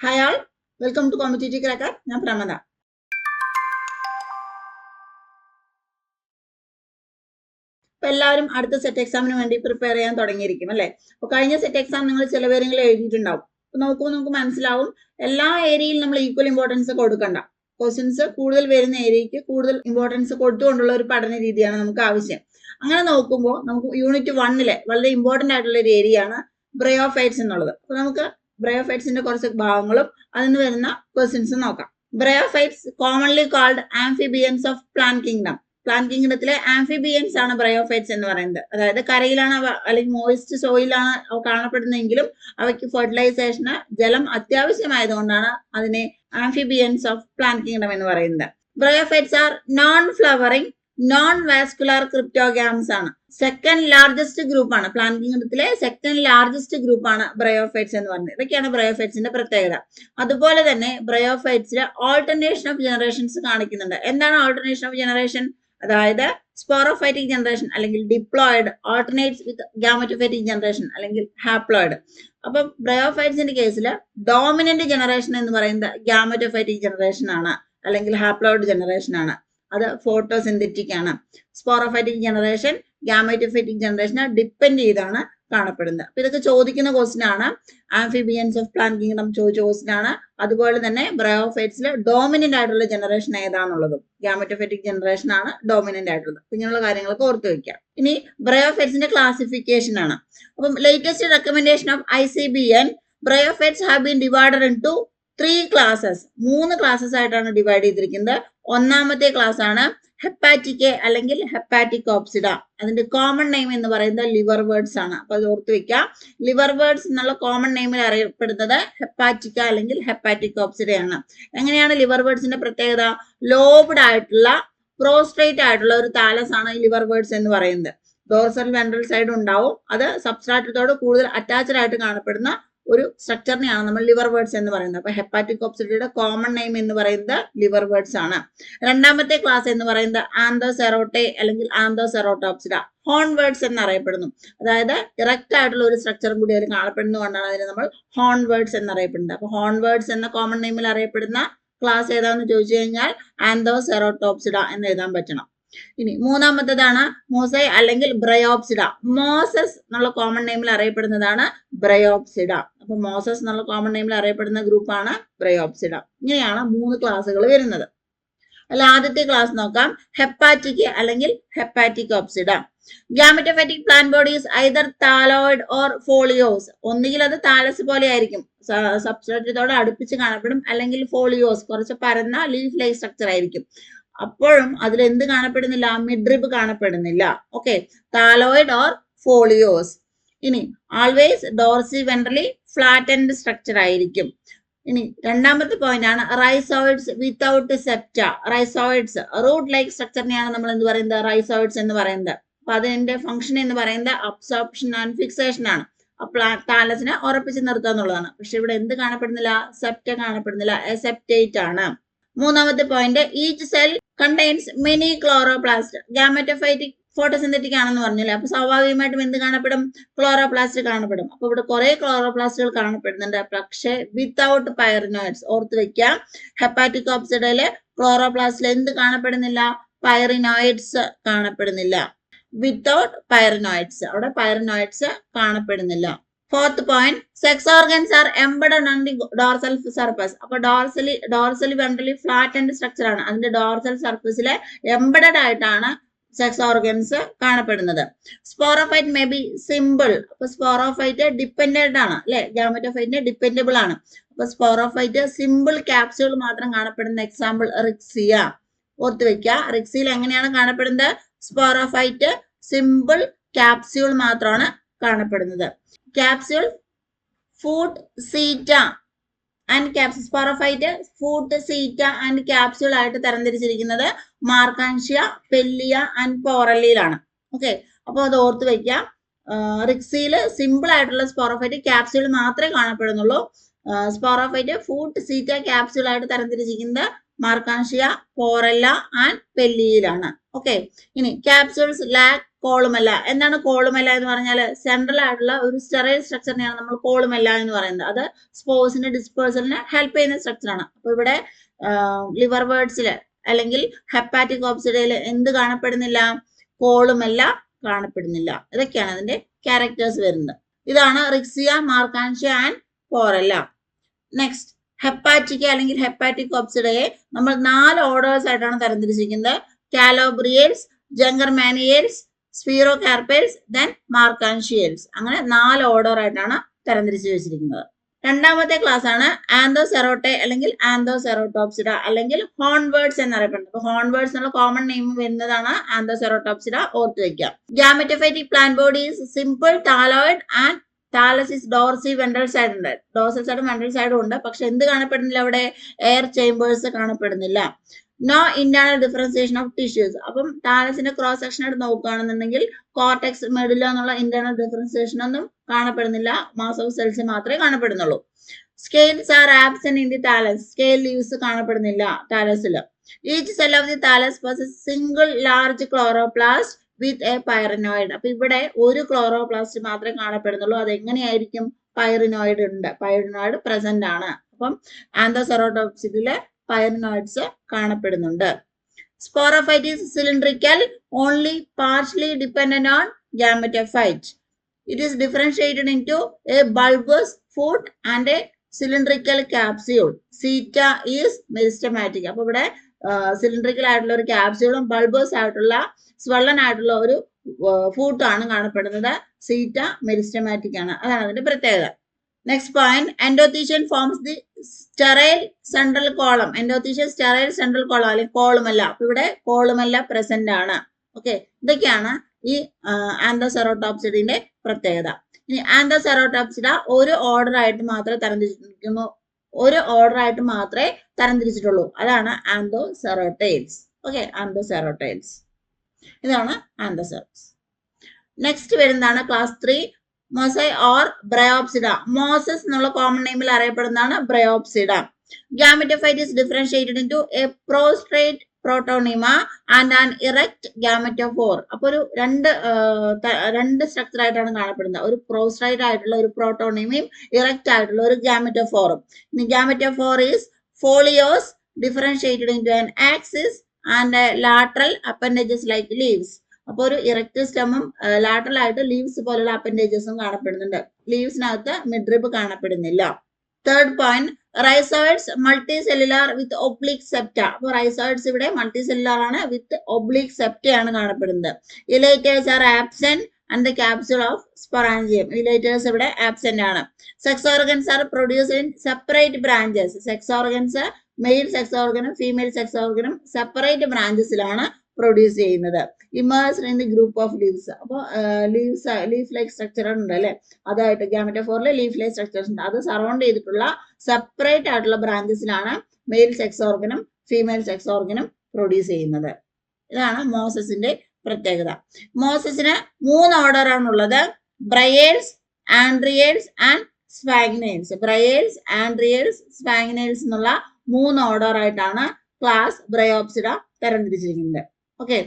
Hi all welcome to competitive cracker ഞാൻ പ്രമദ ഇപ്പൊ എല്ലാവരും അടുത്ത സെറ്റ് എക്സാമിന് വേണ്ടി പ്രിപ്പയർ ചെയ്യാൻ തുടങ്ങിയിരിക്കും അല്ലെ? അപ്പൊ കഴിഞ്ഞ സെറ്റ് എക്സാം നിങ്ങൾ ചില പേരെങ്കിലും എഴുതിയിട്ടുണ്ടാവും. അപ്പൊ നോക്കുമ്പോൾ നമുക്ക് മനസ്സിലാവും. എല്ലാ ഏരിയയിലും നമ്മൾ ഈക്വൽ ഇമ്പോർട്ടൻസ് കൊടുക്കണ്ട. ക്വസ്റ്റ്യൻസ് കൂടുതൽ വരുന്ന ഏരിയയ്ക്ക് കൂടുതൽ ഇമ്പോർട്ടൻസ് കൊടുത്തുകൊണ്ടുള്ള ഒരു പഠന രീതിയാണ് നമുക്ക് ആവശ്യം. അങ്ങനെ നോക്കുമ്പോൾ നമുക്ക് യൂണിറ്റ് വണ്ണിലെ വളരെ ഇമ്പോർട്ടന്റ് ആയിട്ടുള്ള ഒരു ഏരിയ ആണ് ബ്രയോഫൈറ്റ്സ് എന്നുള്ളത്. അപ്പൊ നമുക്ക് ബ്രയോഫൈറ്റ്സിന്റെ കുറച്ച് ഭാഗങ്ങളും അതിൽ നിന്ന് വരുന്ന ക്വസ്റ്റ്യൻസും നോക്കാം. Bryophytes commonly called amphibians of plant kingdom plant കിങ്ഡത്തിലെ amphibians ആണ് ബ്രയോഫൈറ്റ്സ് എന്ന് പറയുന്നത്. അതായത് കരയിലാണ് അല്ലെങ്കിൽ മോയിസ്റ്റ് സോയിലാണ് കാണപ്പെടുന്നതെങ്കിലും അവയ്ക്ക് ഫെർട്ടിലൈസേഷന് ജലം അത്യാവശ്യമായതുകൊണ്ടാണ് അതിനെ ആംഫിബിയൻസ് ഓഫ് പ്ലാൻ കിങ്ഡം എന്ന് പറയുന്നത്. Bryophytes are non flowering non vascular cryptogams ആണ്. സെക്കൻഡ് ലാർജസ്റ്റ് ഗ്രൂപ്പ് ആണ്. പ്ലാൻ കിങ്ഡത്തിലെ സെക്കൻഡ് ലാർജസ്റ്റ് ഗ്രൂപ്പ് ആണ് ബ്രയോഫൈറ്റ്സ് എന്ന് പറയുന്നത് ഇതൊക്കെയാണ് ബ്രയോഫൈറ്റ്സിന്റെ പ്രത്യേകത. അതുപോലെ തന്നെ ബ്രയോഫൈറ്റ്സിലെ ഓൾട്ടർനേഷൻ ഓഫ് ജനറേഷൻസ് കാണിക്കുന്നുണ്ട്. എന്താണ് ഓൾട്ടർനേഷൻ ഓഫ് ജനറേഷൻ അതായത് സ്പോറോഫൈറ്റിക് ജനറേഷൻ അല്ലെങ്കിൽ diploid alternates with gametophytic generation അല്ലെങ്കിൽ ഹാപ്ലോയിഡ് അപ്പം ബ്രയോഫൈറ്റ്സിന്റെ കേസിൽ ഡോമിനന്റ് ജനറേഷൻ എന്ന് പറയുന്നത് ഗാമറ്റോഫൈറ്റിക് ജനറേഷൻ ആണ് അല്ലെങ്കിൽ ഹാപ്ലോയിഡ് ജനറേഷൻ ആണ്. അത് ഫോട്ടോസിന്തറ്റിക് ആണ്. സ്പോറോഫൈറ്റിക് ജനറേഷൻ ഗാമറ്റോഫൈറ്റിക് ജനറേഷനെ ഡിപ്പെൻഡ് ചെയ്താണ് കാണപ്പെടുന്നത്. അപ്പൊ ഇതൊക്കെ ചോദിക്കുന്ന ക്വസ്റ്റ്യൻ ആണ്. ആംഫിബിയൻസ് ഓഫ് പ്ലാന്റ് കിങ്ഡം ചോദിച്ച ക്വസ്റ്റ്യൻ ആണ്. അതുപോലെ തന്നെ ബ്രയോഫൈറ്റ്സിൽ ഡോമിനന്റ് ആയിട്ടുള്ള ജനറേഷൻ ഏതാണുള്ളതും ഗാമറ്റോഫൈറ്റിക് ജനറേഷൻ ആണ് ഡോമിനന്റ് ആയിട്ടുള്ളത്. ഇങ്ങനെയുള്ള കാര്യങ്ങളൊക്കെ ഓർത്തു വെക്കാം ഇനി ബ്രയോഫൈറ്റ്സിന്റെ ക്ലാസിഫിക്കേഷൻ ആണ്. അപ്പം latest recommendation of I C B N bryophytes have been divided into three classes മൂന്ന് ക്ലാസ്സസ് ആയിട്ടാണ് ഡിവൈഡ് ചെയ്തിരിക്കുന്നത്. ഒന്നാമത്തെ ക്ലാസ് ആണ് ഹെപ്പാറ്റിക് അല്ലെങ്കിൽ ഹെപ്പാറ്റിക് ഓപ്സിഡ അതിന്റെ കോമൺ നെയിം എന്ന് പറയുന്നത് ലിവർ വേർഡ്സ് ആണ്. അപ്പൊ അത് ഓർത്ത് വെക്കാം ലിവർ വേർഡ്സ് എന്നുള്ള കോമൺ നെയിമിൽ അറിയപ്പെടുന്നത് ഹെപ്പാറ്റിക്ക അല്ലെങ്കിൽ ഹെപ്പാറ്റിക് ഓപ്സിഡയാണ് എങ്ങനെയാണ് ലിവർ വേർഡ്സിന്റെ പ്രത്യേകത? ലോബ്ഡ് ആയിട്ടുള്ള പ്രോസ്ട്രേറ്റ് ആയിട്ടുള്ള ഒരു താലസ് ആണ് ലിവർ വേർഡ്സ് എന്ന് പറയുന്നത്. ഡോർസൽ വെൻട്രൽ സൈഡ് ഉണ്ടാവും. അത് സബ്സ്ട്രാറ്റത്തോട് കൂടുതൽ അറ്റാച്ച്ഡ് ആയിട്ട് കാണപ്പെടുന്ന ഒരു സ്ട്രക്ചറിനെയാണ് നമ്മൾ ലിവർ വേർഡ്സ് എന്ന് പറയുന്നത്. അപ്പൊ ഹെപ്പാറ്റിക് ഓപ്സിഡിയുടെ കോമൺ നെയിം എന്ന് പറയുന്നത് ലിവർ വേർഡ്സ് ആണ്. രണ്ടാമത്തെ ക്ലാസ് എന്ന് പറയുന്നത് ആന്തോസെറോട്ടെ അല്ലെങ്കിൽ ആന്തോസെറോട്ടോപ്സിഡ ഹോൺ വേർഡ്സ് എന്നറിയപ്പെടുന്നു. അതായത് ഇറക്റ്റ് ആയിട്ടുള്ള ഒരു സ്ട്രക്ചറും കൂടി അതിൽ കാണപ്പെടുന്നതുകൊണ്ടാണ് അതിനെ നമ്മൾ ഹോൺ വേർഡ്സ് എന്നറിയപ്പെടുന്നത്. അപ്പൊ ഹോൺ വേർഡ്സ് എന്ന കോമൺ നെയിമിൽ അറിയപ്പെടുന്ന ക്ലാസ് ഏതാണെന്ന് ചോദിച്ചു കഴിഞ്ഞാൽ ആന്തോസെറോട്ടോപ്സിഡ എന്ന് എഴുതാൻ പറ്റണം. ഇനി മൂന്നാമത്തതാണ് മോസൈ അല്ലെങ്കിൽ ബ്രയോപ്സിഡ. മോസസ് എന്നുള്ള കോമൺ നെയിമിൽ അറിയപ്പെടുന്നതാണ് ബ്രയോപ്സിഡ. അപ്പൊ മോസസ് എന്നുള്ള കോമൺ നെയിമിൽ അറിയപ്പെടുന്ന ഗ്രൂപ്പാണ് ബ്രയോപ്സിഡ. ഇങ്ങനെയാണ് മൂന്ന് ക്ലാസ്സുകൾ വരുന്നത്. അല്ല ആദ്യത്തെ ക്ലാസ് നോക്കാം. ഹെപ്പാറ്റിക് അല്ലെങ്കിൽ Hepaticopsida gametophytic plant bodies either thalloid or foliose ഒന്നുകിൽ അത് താലസ് പോലെ ആയിരിക്കും. സബ്സ്ട്രേറ്റത്തോട് അടുപ്പിച്ച് കാണപ്പെടും. അല്ലെങ്കിൽ ഫോളിയോസ് കുറച്ച് പരന്ന ലീഫ് ലൈ സ്ട്രക്ചർ ആയിരിക്കും. അപ്പോഴും അതിൽ എന്ത് കാണപ്പെടുന്നില്ല? Midrib കാണപ്പെടുന്നില്ല. Okay thalloid or foliose. ഇനി always dorsiventrally flattened structure ആയിരിക്കും. ഇനി രണ്ടാമത്തെ പോയിന്റ് ആണ് rhizoids without septa rhizoids root like സ്ട്രക്ചറിനെയാണ് നമ്മൾ എന്ത് പറയുന്നത്? റൈസോയിഡ്സ് എന്ന് പറയുന്നത്. അപ്പൊ അതിന്റെ ഫംഗ്ഷൻ എന്ന് പറയുന്നത് അബ്സോർപ്ഷൻ ആൻഡ് ഫിക്സേഷൻ ആണ്. താലസിനെ ഉറപ്പിച്ച് നിർത്തുക എന്നുള്ളതാണ് പക്ഷെ ഇവിടെ എന്ത് കാണപ്പെടുന്നില്ല? സെപ്റ്റ കാണപ്പെടുന്നില്ല. എസെപ്റ്റേറ്റ് ആണ്. മൂന്നാമത്തെ point each cell contains many chloroplast gametophytic photosynthetic ആണെന്ന് പറഞ്ഞില്ലേ? അപ്പൊ സ്വാഭാവികമായിട്ടും എന്ത് കാണപ്പെടും? ക്ലോറോപ്ലാസ്റ്റ് കാണപ്പെടും. അപ്പൊ ഇവിടെ കുറെ ക്ലോറോപ്ലാസ്റ്റുകൾ കാണപ്പെടുന്നുണ്ട്. പക്ഷെ വിത്തൗട്ട് പൈറിനോയിഡ്സ് ഓർത്ത് വെക്കാം. ഹെപ്പാറ്റിക് ഓപ്സിഡയിൽ ക്ലോറോപ്ലാസ്റ്റിൽ എന്ത് കാണപ്പെടുന്നില്ല? പൈറിനോയിഡ്സ് കാണപ്പെടുന്നില്ല. വിത്തൗട്ട് പൈറിനോയിഡ്സ് അവിടെ pyrenoids കാണപ്പെടുന്നില്ല. Fourth point sex organs are embedded on the dorsal surface അപ്പൊ dorsally dorsally വെണ്ടലി flat and structure ആണ്. അതിന്റെ ഡോർസൽ സർഫസിലെ എംബഡഡ് ആയിട്ടാണ് സെക്സ് ഓർഗൻസ് കാണപ്പെടുന്നത്. സ്പോറോഫൈറ്റ് മേ ബി സിമ്പിൾ അപ്പൊ സ്പോറോഫൈറ്റ് ഡിപ്പെൻഡന്റ് ആണ്. അല്ലെ? ഗാമറ്റോഫൈറ്റിന് ഡിപ്പെൻഡബിൾ ആണ്. അപ്പൊ സ്പോറോഫൈറ്റ് സിമ്പിൾ ക്യാപ്സ്യൂൾ മാത്രം കാണപ്പെടുന്ന എക്സാമ്പിൾ റിക്സിയ ഓർത്ത് വെക്കുക റിക്സിയിൽ എങ്ങനെയാണ് കാണപ്പെടുന്നത്? സ്പോറോഫൈറ്റ് സിമ്പിൾ ക്യാപ്സ്യൂൾ മാത്രമാണ് കാണപ്പെടുന്നത്. Capsule foot seta and caps sporophyte foot seta and capsule ആയിട്ട് തരംതിരിച്ചിരിക്കുന്നത് മാർക്കാൻഷ്യ പെല്ലിയ ആൻഡ് പോറല്ലിയിലാണ് ഓക്കെ അപ്പോൾ അത് ഓർത്ത് വെക്കാം റിക്സിയിൽ സിമ്പിൾ ആയിട്ടുള്ള സ്പോറോഫൈറ്റ് ക്യാപ്സ്യൂൾ മാത്രമേ കാണപ്പെടുന്നുള്ളൂ. സ്പോറോഫൈറ്റ് ഫുഡ് സീറ്റ ക്യാപ്സ്യൂൾ ആയിട്ട് തരംതിരിച്ചിരിക്കുന്നത് മാർക്കാൻഷിയ പോറല്ല ആൻഡ് പെല്ലിയിലാണ്. ഓക്കെ ഇനി ക്യാപ്സ്യൂൾസ് ലാക്ക് കോളുമല്ല എന്താണ് കോളുമല്ല എന്ന് പറഞ്ഞാൽ സെൻട്രൽ ആയിട്ടുള്ള ഒരു സ്റ്റെറൈൽ സ്ട്രക്ചറിനെയാണ് നമ്മൾ കോളുമല്ല എന്ന് പറയുന്നത്. അത് സ്പോർട്സിന്റെ ഡിസ്പേഴ്സലിനെ ഹെൽപ്പ് ചെയ്യുന്ന സ്ട്രക്ചറാണ് അപ്പൊ ഇവിടെ ലിവർ വേർഡ്സിൽ അല്ലെങ്കിൽ ഹെപ്പാറ്റിക് ഓപ്സിഡയിൽ എന്ത് കാണപ്പെടുന്നില്ല? കോളുമല്ല കാണപ്പെടുന്നില്ല. ഇതൊക്കെയാണ് അതിന്റെ ക്യാരക്ടേഴ്സ് വരുന്നത്. ഇതാണ് റിക്സിയ മാർക്കാൻഷ്യ ആൻഡ് പോറല്ല നെക്സ്റ്റ് ഹെപ്പാറ്റിക്ക അല്ലെങ്കിൽ ഹെപ്പാറ്റിക് ഓപ്സിഡയെ നമ്മൾ നാല് ഓർഡേഴ്സ് ആയിട്ടാണ് തരംതിരിച്ചിരിക്കുന്നത്. കാലോബ്രിയേൽസ് ജങ്കർമാനിയേൽസ് സ്ഫീറോ കാർപ്പേൽസ് ദെൻ മാർക്കാൻഷിയൽസ് അങ്ങനെ നാല് ഓർഡർ ആയിട്ടാണ് തരംതിരിച്ചു വെച്ചിരിക്കുന്നത്. രണ്ടാമത്തെ ക്ലാസ് ആണ് ആന്തോസെറോട്ടെ അല്ലെങ്കിൽ ആന്തോസെറോട്ടോപ്സിഡ അല്ലെങ്കിൽ ഹോൺവേർഡ്സ് എന്നറിയപ്പെടുന്നത്. അപ്പൊ ഹോൺവേർഡ്സ് എന്നുള്ള കോമൺ നെയിം വരുന്നതാണ് ആന്തോസെറോട്ടോപ്സിഡ ഓർത്ത് വയ്ക്കുക gametophytic plant bodies simple thalloid and thallus is dorsiventral side ഉണ്ട്. ഡോർസൽ സൈഡും വെൻട്രൽ സൈഡും ഉണ്ട്. പക്ഷെ എന്ത് കാണപ്പെടുന്നില്ല അവിടെ? Air chambers കാണപ്പെടുന്നില്ല. No internal differentiation of tissues അപ്പം താലസിന്റെ ക്രോസ് സെക്ഷൻ ആയിട്ട് നോക്കുകയാണെന്നുണ്ടെങ്കിൽ കോർട്ടെക്സ് മെഡില എന്നുള്ള ഇന്റേണൽ ഡിഫറൻസിയേഷൻ ഒന്നും കാണപ്പെടുന്നില്ല. മാസ് ഓഫ് സെൽസ് മാത്രമേ കാണപ്പെടുന്നുള്ളൂ. Scales are absent in the thallus scale leaves കാണപ്പെടുന്നില്ല താലസിൽ each cell of the thallus single large chloroplast with a pyrenoid അപ്പൊ ഇവിടെ ഒരു ക്ലോറോപ്ലാസ്റ്റ് മാത്രമേ കാണപ്പെടുന്നുള്ളൂ. അത് എങ്ങനെയായിരിക്കും പൈറിനോയിഡ് ഉണ്ട്? പൈറിനോയിഡ് പ്രസന്റ് ആണ്. അപ്പം ആന്തോസെറോട്ടോപ്സിഡിലെ പൈറിനോയിഡ്സ് കാണപ്പെടുന്നുണ്ട്. Sporophyte is cylindrical only partially dependent on gametophyte it is differentiated into a bulbous foot and a cylindrical capsule seta is meristematic അപ്പൊ ഇവിടെ സിലിണ്ടറിക്കൽ ആയിട്ടുള്ള ഒരു ക്യാപ്സ്യൂളും ബൾബസ് ആയിട്ടുള്ള സ്വള്ളൻ ആയിട്ടുള്ള ഒരു ഫൂട്ടാണ് കാണപ്പെടുന്നത്. സീറ്റ മെരിസ്റ്റമാറ്റിക് ആണ്. അതാണ് അതിന്റെ പ്രത്യേകത. Next point endothecium forms the sterile central column endothecium sterile central column അല്ലെങ്കിൽ കോളുമല്ല അപ്പൊ ഇവിടെ കോളുമല്ല പ്രസന്റ് ആണ്. ഓക്കെ ഇതൊക്കെയാണ് ഈ ആന്തോസെറോട്ടോപ്സിഡിന്റെ പ്രത്യേകത. ഇനി ആന്തോസെറോട്ടോപ്സിഡ ഒരു ഓർഡർ ആയിട്ട് മാത്രമേ തരംതിരിച്ചിരിക്കുന്നു ഒരു ഓർഡർ ആയിട്ട് മാത്രമേ തരംതിരിച്ചിട്ടുള്ളൂ. അതാണ് ആന്തോ സെറോട്ടൈൽസ് ഓക്കെ ആന്തോ സെറോട്ടൈൽസ് ഇതാണ് ആന്തോസെറോസ് നെക്സ്റ്റ് വരുന്നതാണ് class three Musci or Bryopsida mosses എന്നുള്ള കോമൺ നെയിമിൽ അറിയപ്പെടുന്നതാണ് Bryopsida gametophyte differentiated into a prostrate protonema and an erect gametophore അപ്പൊ ഒരു രണ്ട് രണ്ട് സ്ട്രക്ചർ ആയിട്ടാണ് കാണപ്പെടുന്നത്. ഒരു പ്രോസ്ട്രൈറ്റ് ആയിട്ടുള്ള ഒരു പ്രോട്ടോണിമയും ഇറക്റ്റ് ആയിട്ടുള്ള ഒരു ഗാമറ്റോഫോറും ഇനി gametophore is foliose differentiated into an axis and lateral appendages like leaves അപ്പോൾ ഒരു ഇറക്റ്റ് സ്റ്റെമും ലാട്രൽ ആയിട്ട് ലീവ്സ് പോലുള്ള അപ്പൻഡേജസും കാണപ്പെടുന്നുണ്ട്. ലീവ്സിനകത്ത് midrib കാണപ്പെടുന്നില്ല. Third point rhizoids multicellular with oblique septa അപ്പോൾ റൈസോയിഡ്സ് ഇവിടെ മൾട്ടി സെല്ലുലാർ ആണ് വിത്ത് ഒബ്ലിക് സെപ്റ്റയാണ് കാണപ്പെടുന്നത്. Elaters are absent and the capsule of sporangium elaters ഇവിടെ ആബ്സെന്റ് ആണ്. Sex organs are produce in separate branches sex organs male sex ഓർഗനും female sex ഓർഗനും separate ബ്രാഞ്ചസിലാണ് produce ചെയ്യുന്നത്. Immersed in the group of leaves അപ്പോൾ leaves leaf like structure ഉണ്ട് അല്ലെ? അതായിട്ട് ഗാമറ്റോഫോറിൽ leaf like structures ഉണ്ട്. അത് സറൗണ്ട് ചെയ്തിട്ടുള്ള സെപ്പറേറ്റ് ആയിട്ടുള്ള ബ്രാഞ്ചസിലാണ് മെയിൽ സെക്സ് ഓർഗനും ഫീമെയിൽ സെക്സ് ഓർഗനും പ്രൊഡ്യൂസ് ചെയ്യുന്നത്. ഇതാണ് മോസസിന്റെ പ്രത്യേകത. മോസസിന് മൂന്ന് ഓർഡർ ആണുള്ളത് ബ്രയേൽസ് ആൻഡ്രിയേൽസ് ആൻഡ് സ്വാഗ്നൈൽസ് ബ്രയേൽസ് ആൻഡ്രിയേൽസ് സ്വാഗ്നൈൽസ് എന്നുള്ള മൂന്ന് ഓർഡർ ആയിട്ടാണ് ക്ലാസ് ബ്രയോപ്സിഡ തരംതിരിച്ചിരിക്കുന്നത്. ഓക്കെ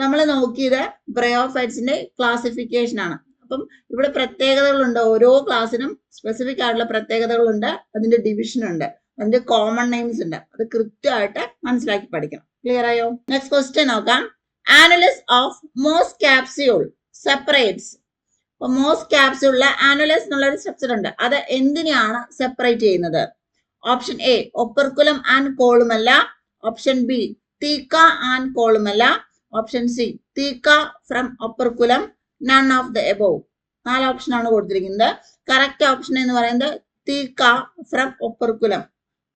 നമ്മൾ നോക്കിയത് ബ്രയോഫൈറ്റ്സിന്റെ ക്ലാസിഫിക്കേഷൻ ആണ്. അപ്പം ഇവിടെ പ്രത്യേകതകളുണ്ട്. ഓരോ ക്ലാസ്സിനും സ്പെസിഫിക് ആയിട്ടുള്ള പ്രത്യേകതകളുണ്ട്. അതിന്റെ ഡിവിഷൻ ഉണ്ട്. അതിന്റെ കോമൺ നെയിംസ് ഉണ്ട്. അത് കൃത്യമായിട്ട് മനസ്സിലാക്കി പഠിക്കണം. ക്ലിയർ ആയോ? നെക്സ്റ്റ് ക്വസ്റ്റ്യൻ നോക്കാം. Annulus of moss capsule separates അപ്പൊ മോസ് ക്യാപ്സ്യൂളിലെ ആനുലസ് എന്നുള്ള ഒരു സ്ട്രക്ചർ ഉണ്ട്. അത് എന്തിനെയാണ് സെപ്പറേറ്റ് ചെയ്യുന്നത്? Option A operculum and columella option B theca and columella option C theca from operculum none of the above നാല് ഓപ്ഷൻ ആണ് കൊടുത്തിരിക്കുന്നത്. കറക്റ്റ് ഓപ്ഷൻ എന്ന് പറയുന്നത് തീക്ക ഫ്രം ഒപ്പർകുലം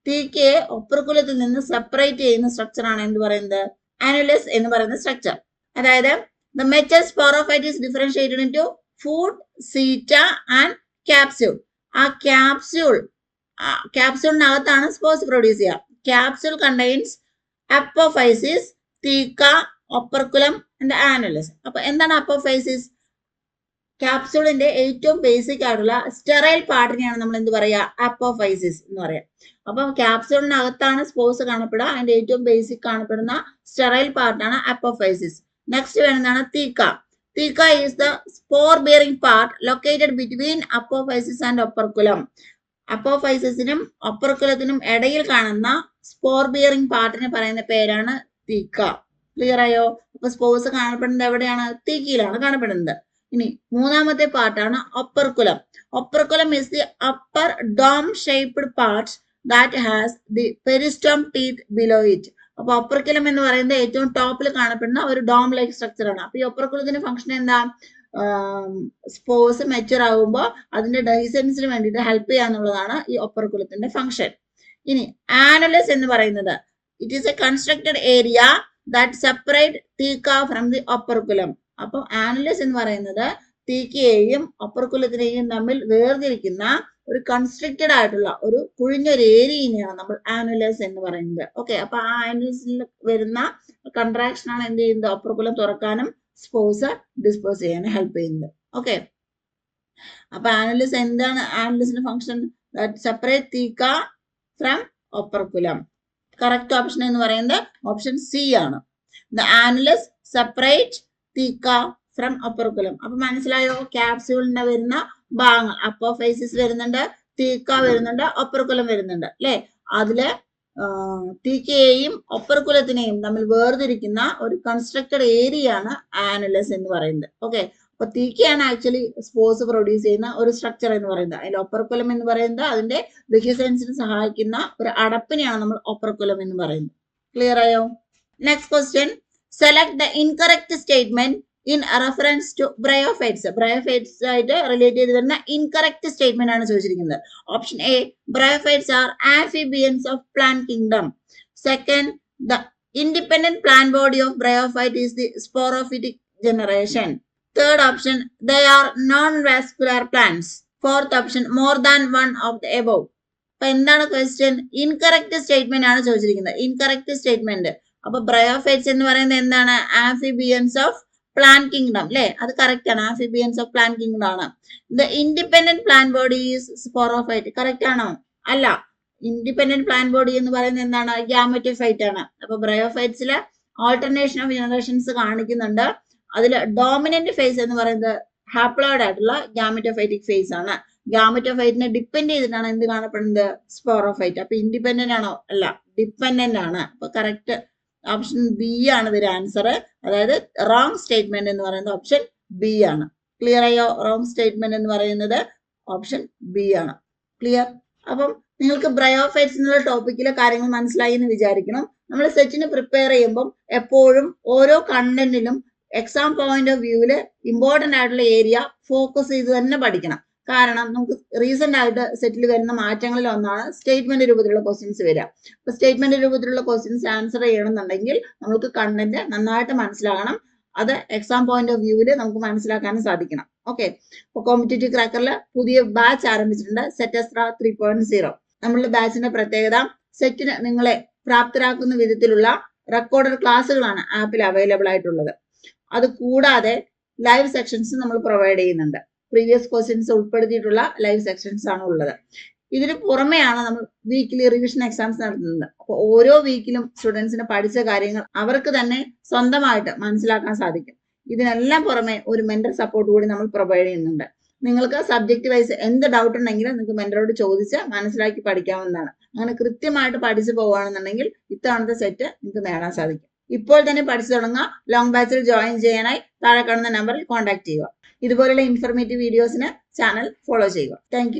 തീക്കയെ ഒപ്പർക്കുലത്തിൽ നിന്ന് സെപ്പറേറ്റ് ചെയ്യുന്ന സ്ട്രക്ചർ ആണ് എന്ത് പറയുന്നത്? ആനുലസ് എന്ന് പറയുന്ന സ്ട്രക്ചർ അതായത് the mature sporophyte differentiated into foot seta and capsule ആ ക്യാപ്സ്യൂൾ ക്യാപ്സ്യൂളിനകത്താണ് സ്പോസ് പ്രൊഡ്യൂസ് ചെയ്യുക. Capsule contains apophysis theca operculum and annulus അപ്പൊ എന്താണ് അപ്പോഫൈസിസ് ക്യാപ്സൂളിന്റെ ഏറ്റവും ബേസിക് ആയിട്ടുള്ള സ്റ്റെറൈൽ പാർട്ടിനെയാണ് നമ്മൾ എന്ത് പറയാ? അപ്പോഫൈസിസ് എന്ന് പറയാം. അപ്പൊ ക്യാപ്സൂളിനകത്താണ് സ്പോസ് കാണപ്പെടുക. അതിന്റെ ഏറ്റവും ബേസിക് കാണപ്പെടുന്ന സ്റ്റെറൈൽ പാർട്ടാണ് അപ്പോഫൈസിസ് നെക്സ്റ്റ് വേണമെന്നാണ് theca theca is the spore bearing part located between apophysis and operculum അപ്പോഫൈസിസിനും ഒപ്പർക്കുലത്തിനും ഇടയിൽ കാണുന്ന സ്പോർ ബിയറിംഗ് പാർട്ടിന് പറയുന്ന പേരാണ് തീക്ക ക്ലിയർ ആയോ? അപ്പൊ സ്പോർസ് കാണപ്പെടുന്നത് എവിടെയാണ്? തീക്കിയിലാണ് കാണപ്പെടുന്നത്. ഇനി മൂന്നാമത്തെ പാർട്ടാണ് operculum is the upper dome shaped part that has the peristome teeth below it അപ്പൊ കുലം എന്ന് പറയുന്നത് ഏറ്റവും ടോപ്പിൽ കാണപ്പെടുന്ന ഒരു ഡോം ലൈക്ക് സ്ട്രക്ചർ ആണ്. അപ്പൊ ഈ അപ്പർ കുലത്തിന്റെ ഫംഗ്ഷൻ എന്താ? സ്പോസ് മെച്ചുർ ആകുമ്പോൾ അതിന്റെ ഡൈസൻസിന് വേണ്ടിയിട്ട് ഹെൽപ്പ് ചെയ്യുക എന്നുള്ളതാണ് ഈ അപ്പർ കുലത്തിന്റെ ഫംഗ്ഷൻ ഇനി ആനലസ് എന്ന് പറയുന്നത്. It is a constructed area that separate theca from the operculum അപ്പം ആനലസ് എന്ന് പറയുന്നത് തീക്കയെയും ഒപ്പർക്കുലത്തിനെയും തമ്മിൽ വേർതിരിക്കുന്ന ഒരു കൺസ്ട്രിക്റ്റഡ് ആയിട്ടുള്ള ഒരു കുഴിഞ്ഞൊരു ഏരിയനെയാണ് നമ്മൾ ആനുലസ് എന്ന് പറയുന്നത്. ഓക്കെ അപ്പൊ ആ ആനുലസിൽ വരുന്ന കൺട്രാക്ഷൻ ആണ് എന്ത് ചെയ്യുന്നത്? ഒപ്പർക്കുലം തുറക്കാനും സ്പോസ് ഡിസ്പോസ് ചെയ്യാനും ഹെൽപ്പ് ചെയ്യുന്നത്. ഓക്കെ അപ്പൊ ആനുലസ് എന്താണ്? ആനുലസിന്റെ function separate theca from operculum correct option എന്ന് പറയുന്നത് ഓപ്ഷൻ സി ആണ്. The annulus separate theca from operculum അപ്പൊ മനസ്സിലായോ? ക്യാപ്സ്യൂളിന്റെ വരുന്ന ഭാഗങ്ങൾ. അപ്പോ ഫേസിസ് വരുന്നുണ്ട് തീക്ക വരുന്നുണ്ട് ഒപ്പർക്കുലം വരുന്നുണ്ട്. അല്ലെ? അതിൽ തീക്കയെയും ഒപ്പർക്കുലത്തിനെയും തമ്മിൽ വേർതിരിക്കുന്ന ഒരു കൺസ്ട്രക്റ്റഡ് ഏരിയ ആണ് ആനുലസ് എന്ന് പറയുന്നത്. ഓക്കെ അപ്പൊ തീക്കയാണ് ആക്ച്വലി സ്പോർട്സ് പ്രൊഡ്യൂസ് ചെയ്യുന്ന ഒരു സ്ട്രക്ചർ എന്ന് പറയുന്നത്. അതിൽ ഒപ്പർക്കുലം എന്ന് പറയുന്നത് അതിന്റെ ദഹ്യസെൻസിന് സഹായിക്കുന്ന ഒരു അടപ്പിനെയാണ് നമ്മൾ ഒപ്പർക്കുലം എന്ന് പറയുന്നത്. ക്ലിയർ ആയോ? Next question select the incorrect statement in reference to bryophytes bryophytes ആയിട്ട് റിലേറ്റ് ചെയ്ത് വരുന്ന ഇൻകറക്റ്റ് സ്റ്റേറ്റ്മെന്റ് ആണ് ചോദിച്ചിരിക്കുന്നത്. Option A bryophytes are amphibians of plant kingdom second the independent plant body of bryophyte is the sporophytic generation third option they are non vascular plants fourth option more than one of the above അപ്പൊ എന്താണ് question incorrect statement ആണ് ചോദിച്ചിരിക്കുന്നത്. Incorrect statement അപ്പൊ bryophytes എന്ന് പറയുന്നത് എന്താണ്? ആഫിബിയൻസ് of plan kingdom അല്ലെ അത് കറക്റ്റ് ആണ്. ആഫിബിയൻസ് ഓഫ് പ്ലാൻ കിങ്ഡം ആണ്. The independent plant body sporophyte correct ആണോ? അല്ല. ഇൻഡിപെൻഡന്റ് പ്ലാൻ ബോഡി എന്ന് പറയുന്നത് എന്താണ്? ഗ്യാമറ്റോഫൈറ്റ് ആണ്. അപ്പൊ ബ്രയോഫൈറ്റ്സിലെ ഓൾട്ടർനേഷൻ ഓഫ് ജനറേഷൻസ് കാണിക്കുന്നുണ്ട്. അതിൽ ഡോമിനന്റ് ഫേസ് എന്ന് പറയുന്നത് ഹാപ്ലോയിഡ് ആയിട്ടുള്ള ഗ്യാമറ്റോഫൈറ്റിക് ഫേസ് ആണ്. ഗ്യാമറ്റോഫൈറ്റിനെ ഡിപ്പെൻഡ് ചെയ്തിട്ടാണ് എന്ത് കാണപ്പെടുന്നത്? സ്പോറോഫൈറ്റ് അപ്പൊ ഇൻഡിപെൻഡന്റ് ആണോ? അല്ല ഡിപ്പെൻഡന്റ് ആണ്. അപ്പൊ കറക്റ്റ് ഓപ്ഷൻ ബി ആണ് ഇതൊരു ആൻസർ അതായത് റോങ് സ്റ്റേറ്റ്മെന്റ് എന്ന് പറയുന്നത് ഓപ്ഷൻ ബി ആണ്. ക്ലിയർ ആയോ? റോങ് സ്റ്റേറ്റ്മെന്റ് എന്ന് പറയുന്നത് ഓപ്ഷൻ ബി ആണ്. ക്ലിയർ അപ്പം നിങ്ങൾക്ക് ബ്രയോഫൈറ്റ്സ് എന്നുള്ള ടോപ്പിക്കിലെ കാര്യങ്ങൾ മനസ്സിലായി എന്ന് വിചാരിക്കണം. നമ്മൾ സെറ്റിന് പ്രിപ്പയർ ചെയ്യുമ്പം എപ്പോഴും ഓരോ കണ്ടന്റിലും എക്സാം പോയിന്റ് ഓഫ് വ്യൂവിൽ ഇമ്പോർട്ടന്റ് ആയിട്ടുള്ള ഏരിയ ഫോക്കസ് ചെയ്ത് തന്നെ പഠിക്കണം. കാരണം നമുക്ക് റീസെന്റ് ആയിട്ട് സെറ്റിൽ വരുന്ന മാറ്റങ്ങളിൽ ഒന്നാണ് സ്റ്റേറ്റ്മെന്റ് രൂപത്തിലുള്ള ക്വസ്റ്റ്യൻസ് വരിക. അപ്പൊ സ്റ്റേറ്റ്മെന്റ് രൂപത്തിലുള്ള ക്വസ്റ്റ്യൻസ് ആൻസർ ചെയ്യണമെന്നുണ്ടെങ്കിൽ നമുക്ക് കണ്ടന്റ് നന്നായിട്ട് മനസ്സിലാകണം. അത് എക്സാം പോയിന്റ് ഓഫ് വ്യൂവിൽ നമുക്ക് മനസ്സിലാക്കാനും സാധിക്കണം. ഓക്കെ ഇപ്പൊ കോമ്പറ്റേറ്റീവ് ക്രാക്കറിൽ പുതിയ ബാച്ച് ആരംഭിച്ചിട്ടുണ്ട്. സെറ്റസ്ട്ര ത്രീ പോയിന്റ് സീറോ നമ്മളുടെ ബാച്ചിന്റെ പ്രത്യേകത സെറ്റിന് നിങ്ങളെ പ്രാപ്തരാക്കുന്ന വിധത്തിലുള്ള റെക്കോർഡഡ് ക്ലാസ്സുകളാണ് ആപ്പിൽ അവൈലബിൾ ആയിട്ടുള്ളത്. അത് കൂടാതെ ലൈവ് സെക്ഷൻസ് നമ്മൾ പ്രൊവൈഡ് ചെയ്യുന്നുണ്ട്. പ്രീവിയസ് ക്വസ്റ്റ്യൻസ് ഉൾപ്പെടുത്തിയിട്ടുള്ള ലൈവ് സെക്ഷൻസ് ആണ് ഉള്ളത്. ഇതിന് പുറമെയാണ് നമ്മൾ വീക്കിലി റിവിഷൻ എക്സാംസ് നടത്തുന്നത്. അപ്പോൾ ഓരോ വീക്കിലും സ്റ്റുഡൻസിന് പഠിച്ച കാര്യങ്ങൾ അവർക്ക് തന്നെ സ്വന്തമായിട്ട് മനസ്സിലാക്കാൻ സാധിക്കും. ഇതിനെല്ലാം പുറമെ ഒരു മെന്റർ സപ്പോർട്ട് കൂടി നമ്മൾ പ്രൊവൈഡ് ചെയ്യുന്നുണ്ട്. നിങ്ങൾക്ക് സബ്ജക്റ്റ് വൈസ് എന്ത് ഡൗട്ട് ഉണ്ടെങ്കിലും നിങ്ങൾക്ക് മെന്ററോട് ചോദിച്ച് മനസ്സിലാക്കി പഠിക്കാവുന്നതാണ്. അങ്ങനെ കൃത്യമായിട്ട് പഠിച്ചു പോവുകയാണെന്നുണ്ടെങ്കിൽ ഇത്തവണത്തെ സെറ്റ് നിങ്ങൾക്ക് നേടാൻ സാധിക്കും. ഇപ്പോൾ തന്നെ പഠിച്ചു തുടങ്ങുക ലോങ് ബാച്ചിൽ ജോയിൻ ചെയ്യാനായി താഴെ കാണുന്ന നമ്പറിൽ കോൺടാക്ട് ചെയ്യുക. ഇതുപോലുള്ള ഇൻഫർമേറ്റീവ് വീഡിയോസിന് ചാനൽ ഫോളോ ചെയ്യുക. താങ്ക്